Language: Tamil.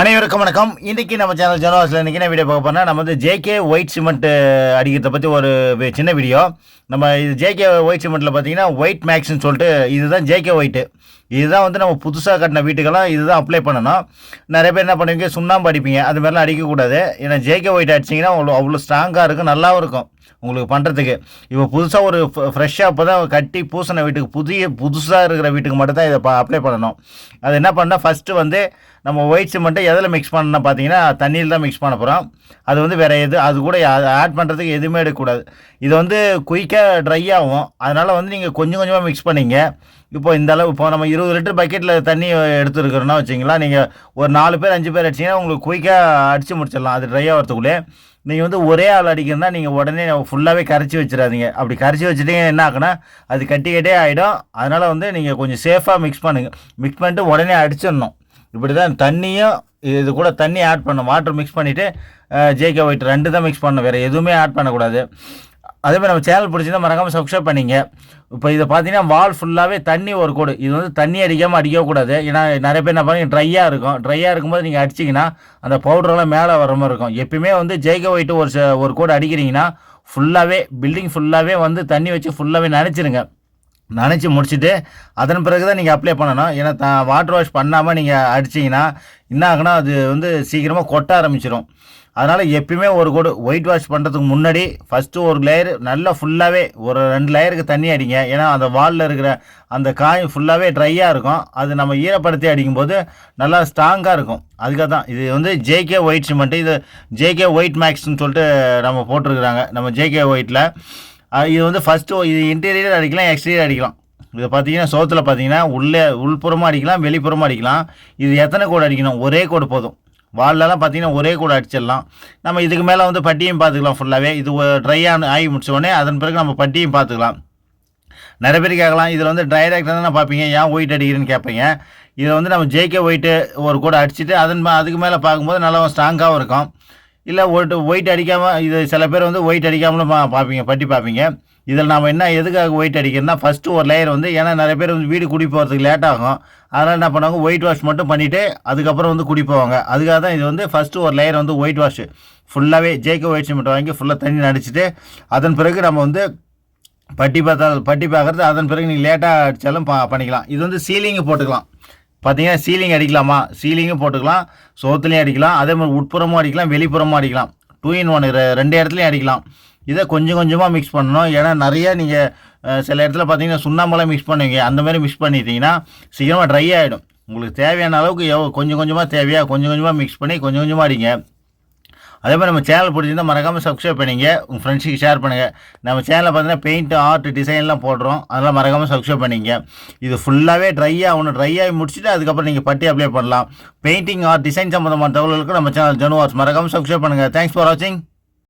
அனைவருக்கும் வணக்கம். இன்றைக்கி நம்ம சேனல் ஜனவாஸில் இன்றைக்கி என்ன வீடியோ பார்க்க போனால் நம்ம வந்து ஜேகே ஒயிட் சிமெண்ட் அடிக்கிறத பற்றி ஒரு சின்ன வீடியோ நம்ம இது ஜேகே ஒயிட் சிமெண்ட்டில் பார்த்தீங்கன்னா ஒயிட் மேக்ஸ்னு சொல்லிட்டு இதுதான் ஜேகே ஒயிட்டு இதுதான் வந்து நம்ம புதுசாக கட்டின வீட்டுக்கெல்லாம் இதுதான் அப்ளை பண்ணணும். நிறைய பேர் என்ன பண்ணுவீங்க சுண்ணாம்பு அடிப்பீங்க. அது மாதிரிலாம் அடிக்கக்கூடாது. ஏன்னா ஜேகே ஒயிட் அடிச்சிங்கன்னா அவ்வளோ அவ்வளோ ஸ்ட்ராங்காக இருக்கும் நல்லாவும் இருக்கும். உங்களுக்கு பண்ணுறதுக்கு இப்போ புதுசாக ஒரு ஃப்ரெஷ்ஷாக இப்போ தான் கட்டி பூசின வீட்டுக்கு புதிய புதுசாக இருக்கிற வீட்டுக்கு மட்டும் தான் இதை அப்ளை பண்ணணும். அது என்ன பண்ணால் ஃபஸ்ட்டு வந்து நம்ம ஒயிட் சிமெண்ட்டை எதில் மிக்ஸ் பண்ணணும் பார்த்தீங்கன்னா தண்ணியில் தான் மிக்ஸ் பண்ண போகிறோம் அது வந்து வேறு எது அது கூட ஆட் பண்ணுறதுக்கு எதுவுமே எடுக்கக்கூடாது. இது வந்து குயிக்காக ட்ரை ஆகும். அதனால் வந்து நீங்கள் கொஞ்சம் கொஞ்சமாக மிக்ஸ் பண்ணிங்க. இப்போ இந்த அளவு இப்போ நம்ம இருபது லிட்டர் பக்கெட்டில் தண்ணி எடுத்துருக்குறோன்னா வச்சிங்களா நீங்கள் ஒரு நாலு பேர் அஞ்சு பேர் அடிச்சிங்கன்னா உங்களுக்கு குயிக்காக அடித்து முடிச்சிடலாம். அது ட்ரை ஆகிறதுக்குள்ளே நீங்கள் வந்து ஒரே ஆள் அடிக்கணும்னா நீங்கள் உடனே ஃபுல்லாகவே கரைச்சி வச்சிடாதீங்க. அப்படி கரைச்சி வச்சுட்டீங்க என்ன ஆகுனா அது கட்டி கட்டே ஆகிடும் அதனால் வந்து நீங்கள் கொஞ்சம் சேஃபாக மிக்ஸ் பண்ணுங்கள் மிக்ஸ் பண்ணிட்டு உடனே அடிச்சிடணும். இப்படி தான் தண்ணியும் இது கூட தண்ணி ஆட் பண்ணணும். வாட்டர் மிக்ஸ் பண்ணிவிட்டு ஜேகே ஒயிட் ரெண்டு தான் மிக்ஸ் பண்ணணும். வேறு எதுவுமே ஆட் பண்ணக்கூடாது. அதே மாதிரி நம்ம சேனல் பிடிச்சிருந்தா மறக்காமல் சப்ஸ்கிரைப் பண்ணிங்க. இப்போ இதை பார்த்தீங்கன்னா வால் ஃபுல்லாகவே தண்ணி ஒரு கோடு. இது வந்து தண்ணி அடிக்காமல் அடிக்கக்கூடாது. ஏன்னா நிறைய பேர் என்ன பாருங்க ட்ரையாக இருக்கும். ட்ரையாக இருக்கும்போது நீங்கள் அடிச்சிங்கன்னா அந்த பவுடரெல்லாம் மேலே வர மாதிரி இருக்கும். எப்பயுமே வந்து ஜெய்க ஒயிட்டு ஒரு ஒரு கோடு அடிக்கிறீங்கன்னா ஃபுல்லாகவே பில்டிங் ஃபுல்லாகவே வந்து தண்ணி வச்சு ஃபுல்லாகவே நினச்சிருங்க. நனைச்சி முடிச்சுட்டு அதன் பிறகு தான் நீங்கள் அப்ளை பண்ணணும். ஏன்னா த வாட்டர் வாஷ் பண்ணாமல் நீங்கள் அடிச்சிங்கன்னா என்ன ஆகுனா அது வந்து சீக்கிரமாக கொட்ட ஆரம்பிச்சிடும் அதனால் எப்பயுமே ஒரு கோடு ஒயிட் வாஷ் பண்ணுறதுக்கு முன்னாடி ஃபஸ்ட்டு ஒரு லேயர் நல்லா ஃபுல்லாகவே ஒரு ரெண்டு லேயருக்கு தண்ணி அடிங்க. ஏன்னா அந்த வாலில் இருக்கிற அந்த காய் ஃபுல்லாகவே ட்ரையாக இருக்கும். அது நம்ம ஈரப்படுத்தி அடிக்கும்போது நல்லா ஸ்ட்ராங்காக இருக்கும். அதுக்காக தான் இது வந்து ஜேகே ஒயிட் சிமெண்ட்டு இது ஜேகே ஒயிட் மேக்ஸ்னு சொல்லிட்டு நம்ம போட்டிருக்கிறாங்க. நம்ம ஜேகே ஒயிட்டில் இது வந்து ஃபஸ்ட்டு இது இன்டீரியர் அடிக்கலாம் எக்ஸ்டீரியர் அடிக்கலாம். இதை பார்த்தீங்கன்னா சோத்தில் பார்த்தீங்கன்னா உள்ளே உள்புறமாக அடிக்கலாம் வெளிப்புறமாக அடிக்கலாம். இது எத்தனை கோடு அடிக்கணும்? ஒரே கோடு போதும். வால்லலாம் பார்த்தீங்கன்னா ஒரே கூட அடிச்சிடலாம். நம்ம இதுக்கு மேலே வந்து பட்டியும் பார்த்துக்கலாம் ஃபுல்லாகவே இது ட்ரை ஆன ஆகி முடிச்சோடனே அதன் பிறகு நம்ம பட்டியும் பார்த்துக்கலாம் நிறைய பேர் கேட்கலாம் இதில் வந்து டைரக்டாக தான் பார்ப்பீங்க ஏன் ஒயிட் அடிக்கிறேன்னு கேட்பீங்க? இதில் வந்து நம்ம ஜேகே ஒயிட்டு ஒரு கூட அடிச்சுட்டு அதன் அதுக்கு மேலே பார்க்கும்போது நல்லா ஸ்ட்ராங்காகவும் இருக்கும். இல்லை ஒயிட் ஒயிட் அடிக்காமல் இது சில பேர் வந்து ஒயிட் அடிக்காமலும் பார்ப்பீங்க பட்டி பார்ப்பீங்க இதில் நம்ம என்ன எதுக்காக ஒயிட் அடிக்கிறோம்னா ஃபஸ்ட்டு ஒரு லேயர் வந்து ஏன்னா நிறைய பேர் வந்து வீடு குடி போகிறதுக்கு லேட் ஆகும். அதனால் என்ன பண்ணுவாங்க ஒயிட் வாஷ் மட்டும் பண்ணிவிட்டு அதுக்கப்புறம் வந்து குடி போவாங்க. அதுக்காக தான் இது வந்து ஃபஸ்ட்டு ஒரு லேயர் வந்து ஒயிட் வாஷ் ஃபுல்லாகவே ஜேகே ஒயிட் சிமெண்ட் வாங்கி ஃபுல்லாக தண்ணி நடிச்சிட்டு அதன் பிறகு நம்ம வந்து பட்டி பார்த்தா பட்டி பார்க்குறது அதன் பிறகு நீங்கள் லேட்டாக அடித்தாலும் பா பண்ணிக்கலாம். இது வந்து சீலிங்கு போட்டுக்கலாம். பார்த்தீங்கன்னா சீலிங் அடிக்கலாமா? சீலிங்கும் போட்டுக்கலாம். சோத்துலேயும் அடிக்கலாம். அதே மாதிரி உட்புறமும் அடிக்கலாம். வெளிப்புறமும் அடிக்கலாம். டூ இன் ஒன் ரெண்டு இடத்துலையும் அடிக்கலாம். இதை கொஞ்சம் கொஞ்சமாக மிக்ஸ் பண்ணணும். ஏன்னா நிறையா நீங்கள் சில இடத்துல பார்த்தீங்கன்னா சுண்ணாம்பெல்லாம் மிக்ஸ் பண்ணுவீங்க. அந்த மாதிரி மிக்ஸ் பண்ணிட்டீங்கன்னா சீக்கிரமாக ட்ரை ஆகிடும் உங்களுக்கு தேவையான அளவுக்கு எவ்வளோ கொஞ்சம் கொஞ்சமாக தேவையாக கொஞ்சம் கொஞ்சமாக மிக்ஸ் பண்ணி கொஞ்சம் கொஞ்சமாக அடிங்க. அதே மாதிரி நம்ம சேனல் பிடிச்சிருந்தால் மறக்காமல் சப்ஸ்கிரைப் பண்ணிங்க. உங்கள் ஃப்ரெண்ட்ஸுக்கு ஷேர் பண்ணுங்கள் நம்ம சேனலில் பார்த்தீங்கன்னா பெயிண்ட் ஆர்ட் டிசைன்லாம் போடுறோம். அதெல்லாம் மறக்காமல் சப்ஸ்கிரைப் பண்ணிங்க. இது ஃபுல்லாகவே ட்ரை ஆகணும் ட்ரை ஆகி முடிச்சுட்டு அதுக்கப்புறம் நீங்கள் பட்டி அப்ளை பண்ணலாம். பெயிண்டிங் ஆர்ட் டிசைன் சம்மந்தமான தகவல்களுக்கு நம்ம சேனல் ஜனுவார்ஸ் மறக்காமல் சப்ஸ்கிரைப் பண்ணுங்கள் தேங்க்ஸ் ஃபார் வாட்சிங்